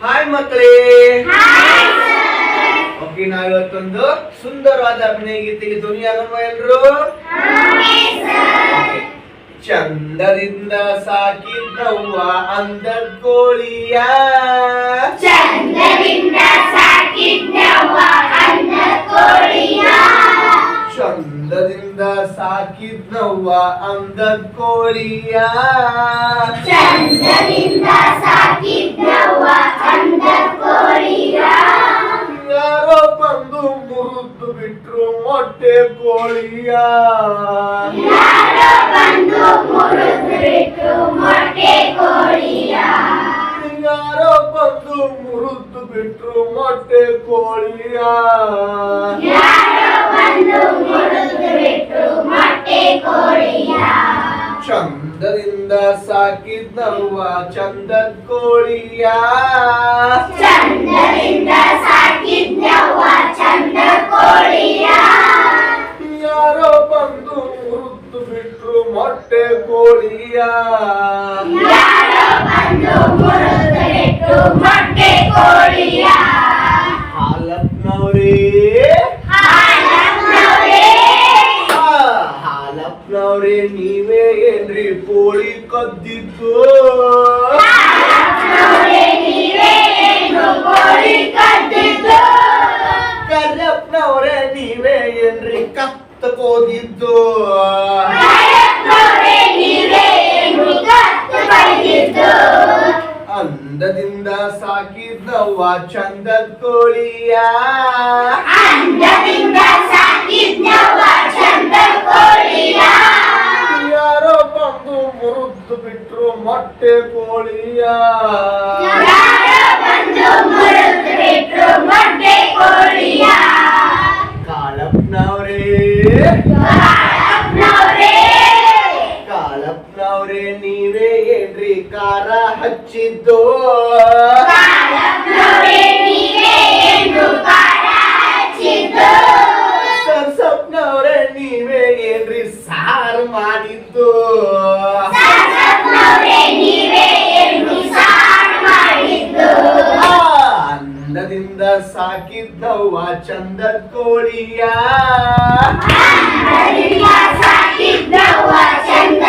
Hi ಮಕ್ಕಳೇ. Okay ನಾವಿವತ್ತೊಂದು ಸುಂದರವಾದ ಅಭಿನಯ ಗೀತೆಗೆ ಧ್ವನಿಯಾಗೋಣ ಎಲ್ರು Okay. ಚಂದದಿಂದ ಸಾಕಿದ್ದವ್ವ ಅಂದದ್ ಕೋಳಿಯ ಸಾಕಿದ್ನವ್ವ ಅಂದದ್ ಕೋಳಿಯ ಚಂದದಿಂದ ಸಾಕಿದ್ನವ್ವ ಅಂದ ಕೋಳಿಯ ಯಾರೋ ಬಂದು ಮುರಿದು ಬಿಟ್ರು ಮೊಟ್ಟೆ ಕೋಳಿಯ. ಯಾರೋ ಬಂದು ಮುರಿದು ಬಿಟ್ಟು ಮೊಟ್ಟೆ ಕೋಳಿಯ. ಯಾರೋ ಬಂದು ಮುರಿದು ಬಿಟ್ರು ಮೊಟ್ಟೆ ಕೋಳಿಯ. ಯಾರೋ ಬಂದು ಸಾಕಿದ್ನವ್ವ ಚಂದದ ಕೋಳಿಯ ಚಂದದಿಂದ ಸಾಕಿದ್ದವ ಚಂದ ಕೋಳಿಯ ಯಾರೋ ಬಂದು ಮುರಿದು ಬಿಟ್ರು ಮೊಟ್ಟೆ ಕೋಳಿಯ? ಯಾರೋ ಬಂದು ಮುರಿದು ಬಿಟ್ಟು ಮೊಟ್ಟೆ ಕೋಳಿಯ? ಹಾಲಪ್ನವ್ರೇ ನೀವೇ ಏನ್ರಿ ಕೋಳಿ ಕದ್ದಿದ್ದು? ಕರ್ಯಪ್ಪನವ್ರೆ ನೀವೇ ಏನ್ರಿ ಕತ್ತಕೋದಿದ್ದು? ಅಂದದಿಂದ ಸಾಕಿದ್ದವ್ವ ಚಂದದ ಕೋಳಿಯ ಅಂದದಿಂದ ಸಾಕಿದ್ನವ ಚಂದ ಕೋಳಿಯ ಯಾರೋ ಬಂದು ಮುರಿದು ಬಿಟ್ರು ಮೊಟ್ಟೆ ಕೋಳಿಯ. ಕಾಳಪ್ಪನವ್ರೇ ಕಾಳಪ್ಪನವ್ರೇ ನೀವೇ ಖಾರ ಹಚ್ಚಿದ್ದು ಹಚ್ಚಿದ್ದು? ಸರ್ಸಪ್ಪನವ್ರೇ ನೀವೇ ಏನ್ರಿ ಸಾರು ಮಾಡಿದ್ದು? ಅನ್ನದಿಂದ ಸಾಕಿದ್ದವ್ವ ಚಂದದ ಕೋಳಿಯ ಅಂದದಿಂದ ಸಾಕಿದ್ದವ ಚಂದ